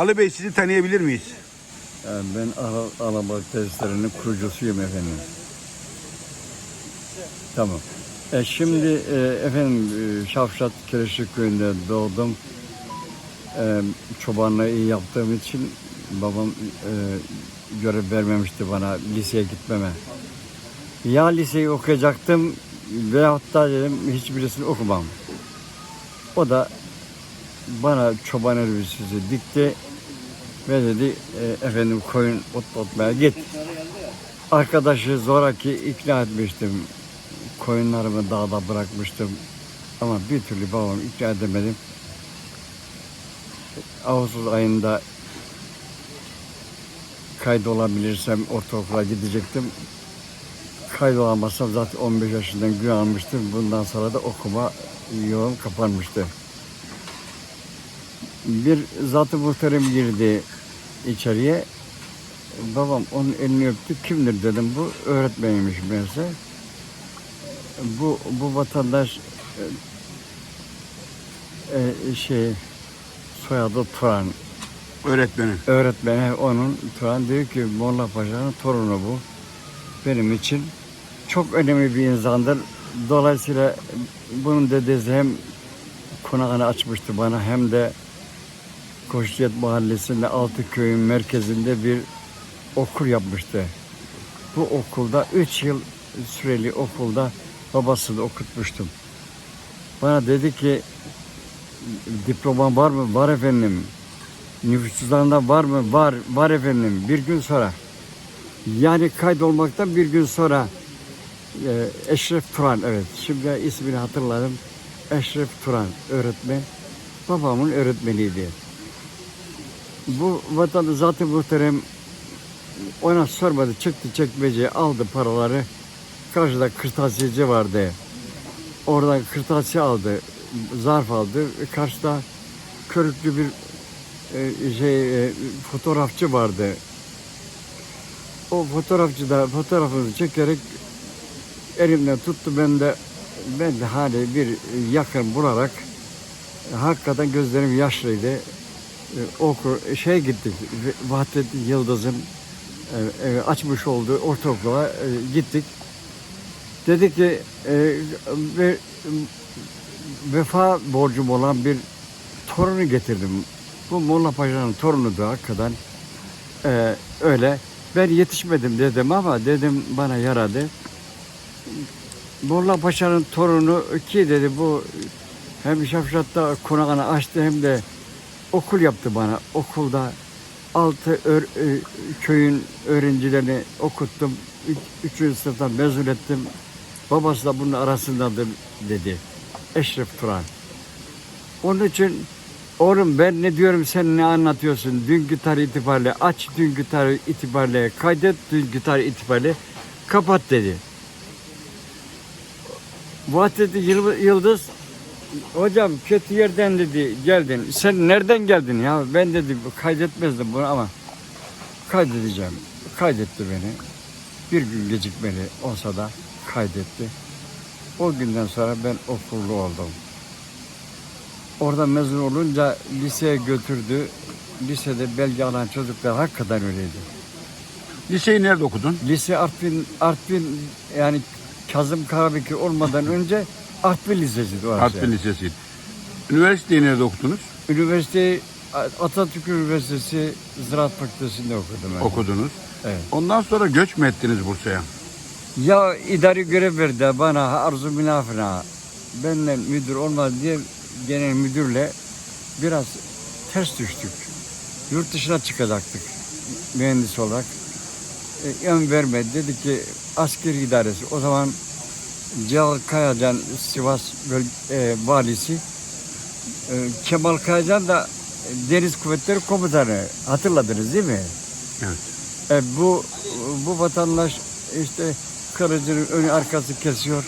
Ali Bey sizi tanıyabilir miyiz? Yani ben Al- Alabalık tesislerinin kurucusuyum efendim. Tamam. E şimdi e, efendim e, Şafşat Kireçli Köyü'nde doğdum. E, çobanlığı iyi yaptığım için babam e, görev vermemişti bana liseye gitmeme. Ya liseyi okuyacaktım veyahut da dedim hiçbirisini okumam. O da bana çoban elbisesi dikti ve dedi e, efendim koyun ot otmaya git. Arkadaşı zoraki ikna etmiştim. Koyunlarımı dağda bırakmıştım. Ama bir türlü babamı ikna edemedim. Ağustos ayında kaydolabilirsem ortaokula gidecektim. Kaydolamazsam zaten 15 yaşından gün almıştım. Bundan sonra da okuma yolum kapanmıştı. Bir zat-ı muhterem girdi içeriye. Babam onun elini öptü. Kimdir dedim bu. Öğretmeniymiş meğerse. Bu, bu vatandaş e, e, şey soyadı Turan. Öğretmenim. Öğretmeni onun Turan diyor ki Molla Paşa'nın torunu bu. Benim için çok önemli bir insandır. Dolayısıyla bunun dedesi hem konağını açmıştı bana hem de Koşuyat Mahallesi'nde Altıköy'ün merkezinde bir okul yapmıştı. Bu okulda 3 yıl süreli okulda babasını okutmuştum. Bana dedi ki diploman var mı? Var efendim. Nüfus var mı? Var. Var efendim. Bir gün sonra. Yani kaydolmaktan bir gün sonra e, Eşref Turan evet. Şimdi ismini hatırladım. Eşref Turan öğretmen. Babamın öğretmeniydi. Bu vatandaş zaten muhterem ona sormadı. Çıktı çekmeceye aldı paraları. Karşıda kırtasiyeci vardı. Oradan kırtasiye aldı. Zarf aldı. Karşıda körüklü bir e, şey e, fotoğrafçı vardı. O fotoğrafçı da fotoğrafını çekerek elimden tuttu. Ben de ben de hali bir yakın bularak hakikaten gözlerim yaşlıydı. E, okur şey gittik. Vahdettin Yıldız'ın e, e, açmış olduğu ortaokula e, gittik. Dedi ki e, ve, vefa borcum olan bir torunu getirdim. Bu Molla Paşa'nın torunudu hakikaten. E, öyle. Ben yetişmedim dedim ama dedim bana yaradı. Molla Paşa'nın torunu ki dedi bu hem Şafşat'ta konağını açtı hem de okul yaptı bana. Okulda altı ör- e, köyün öğrencilerini okuttum. Üç, üçüncü sınıftan mezun ettim. Babası da bunun arasındadır dedi. Eşref Turan. Onun için oğlum ben ne diyorum sen ne anlatıyorsun? Dünkü tarih itibariyle aç dünkü tarih itibariyle kaydet dünkü tarih itibariyle kapat dedi. Vahdettin Yıl- Yıldız hocam kötü yerden dedi geldin. Sen nereden geldin ya? Ben dedi kaydetmezdim bunu ama kaydedeceğim. Kaydetti beni. Bir gün gecikmeli olsa da kaydetti. O günden sonra ben okullu oldum. Orada mezun olunca liseye götürdü. Lisede belge alan çocuklar hakikaten öyleydi. Liseyi nerede okudun? Lise Artvin, Artvin yani Kazım Karabekir olmadan önce Artvin Lisesi'ydi orası. Artvin Lisesi. Üniversiteyi nerede okudunuz? Üniversiteyi Atatürk Üniversitesi Ziraat Fakültesi'nde okudum. ben. Okudunuz. Evet. Ondan sonra göç mü ettiniz Bursa'ya? Ya idari görev verdi bana arzu münafına. Benden müdür olmaz diye genel müdürle biraz ters düştük. Yurt dışına çıkacaktık mühendis olarak. E, ön vermedi. Dedi ki asker idaresi. O zaman Celal Kayacan Sivas böl- e, valisi e, Kemal Kayacan da Deniz Kuvvetleri Komutanı. Hatırladınız değil mi? Evet. E, bu bu vatandaş işte kılıcının önü arkası kesiyor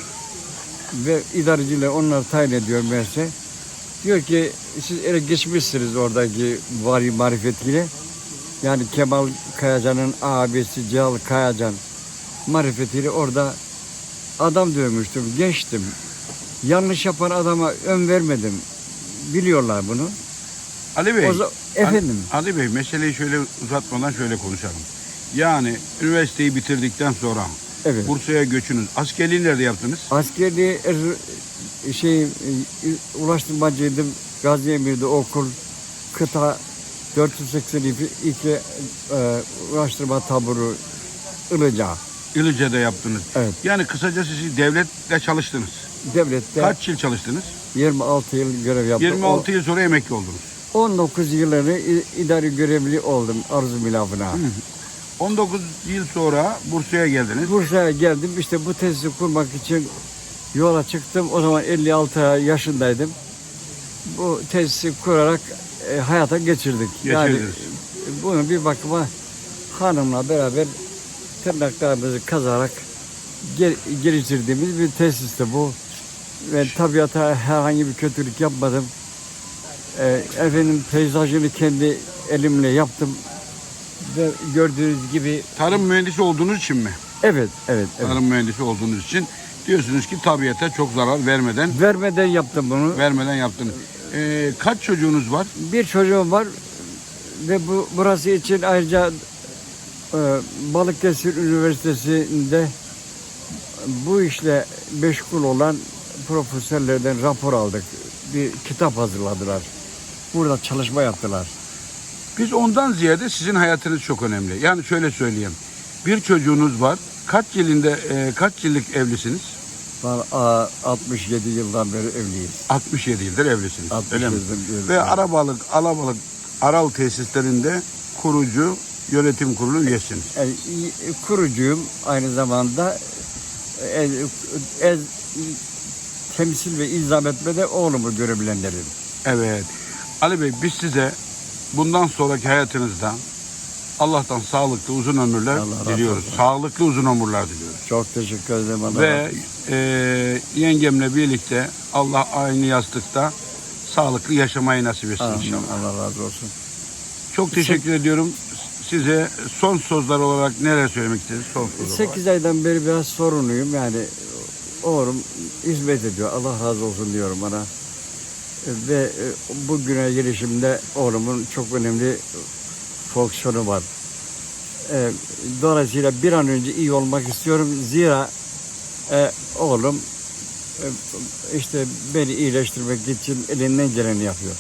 ve idareciyle onları tayin ediyor meğerse. Diyor ki siz ele geçmişsiniz oradaki vali marifetiyle. Yani Kemal Kayacan'ın abisi Celal Kayacan marifetiyle orada adam dövmüştüm, gençtim. Yanlış yapan adama ön vermedim. Biliyorlar bunu. Ali Bey. O efendim? Ali, Ali Bey meseleyi şöyle uzatmadan şöyle konuşalım. Yani üniversiteyi bitirdikten sonra Evet. Bursa'ya göçünüz. Askerliği nerede yaptınız? Askerliği er- şey e, ulaştırmacıydım. Gazi Emir'de okul kıta 482 iki e, ulaştırma taburu Ilıca. İlıca'da yaptınız. Evet. Yani kısaca siz devletle çalıştınız. Devlette Kaç yıl çalıştınız? 26 yıl görev yaptım. 26 yıl sonra emekli oldunuz. O- 19 yılları i- idari görevli oldum arzu milafına. 19 yıl sonra Bursa'ya geldiniz. Bursa'ya geldim. İşte bu tesisi kurmak için yola çıktım. O zaman 56 yaşındaydım. Bu tesisi kurarak e, hayata geçirdik. Yani Geçirdiniz. e, bunu bir bakıma hanımla beraber tırnaklarımızı kazarak gel- geliştirdiğimiz bir tesisti bu. Ve tabiata herhangi bir kötülük yapmadım. E, efendim peyzajını kendi elimle yaptım. Ve gördüğünüz gibi Tarım mühendisi olduğunuz için mi? evet evet evet. Tarım mühendisi olduğunuz için diyorsunuz ki tabiata çok zarar vermeden Vermeden yaptım bunu. vermeden yaptınız. Ee, kaç çocuğunuz var? Bir çocuğum var ve bu burası için ayrıca Balıkesir Üniversitesi'nde bu işle meşgul olan profesörlerden rapor aldık. Bir kitap hazırladılar. Burada çalışma yaptılar. Biz ondan ziyade sizin hayatınız çok önemli. Yani şöyle söyleyeyim. Bir çocuğunuz var. Kaç yılında e, kaç yıllık evlisiniz? Ben a, 67 yıldan beri evliyiz. 67 yıldır evlisiniz. 67 öyle mi? yıldır, Ve. Arabalık, Alabalık, Aral tesislerinde kurucu yönetim kurulu üyesiniz. E, i- kurucuyum aynı zamanda e, e, temsil ve ilzam etmede oğlumu görevlendiririm. Evet. Ali Bey biz size bundan sonraki hayatınızda Allah'tan sağlıklı uzun ömürler Allah diliyoruz. olsun. Sağlıklı uzun ömürler diliyoruz. Çok teşekkür ederim. Allah Ve e, yengemle birlikte Allah aynı yastıkta sağlıklı yaşamayı nasip etsin Amin, inşallah. Allah razı olsun. Çok teşekkür ediyorum. Size son sözler olarak neler söylemek istediniz? Son söz olarak. 8 aydan beri biraz sorunluyum. Yani oğlum hizmet ediyor. Allah razı olsun diyorum bana. Ve e, bugüne gelişimde oğlumun çok önemli fonksiyonu var. E, Dolayısıyla bir an önce iyi olmak istiyorum. Zira e, oğlum işte beni iyileştirmek için elinden geleni yapıyor.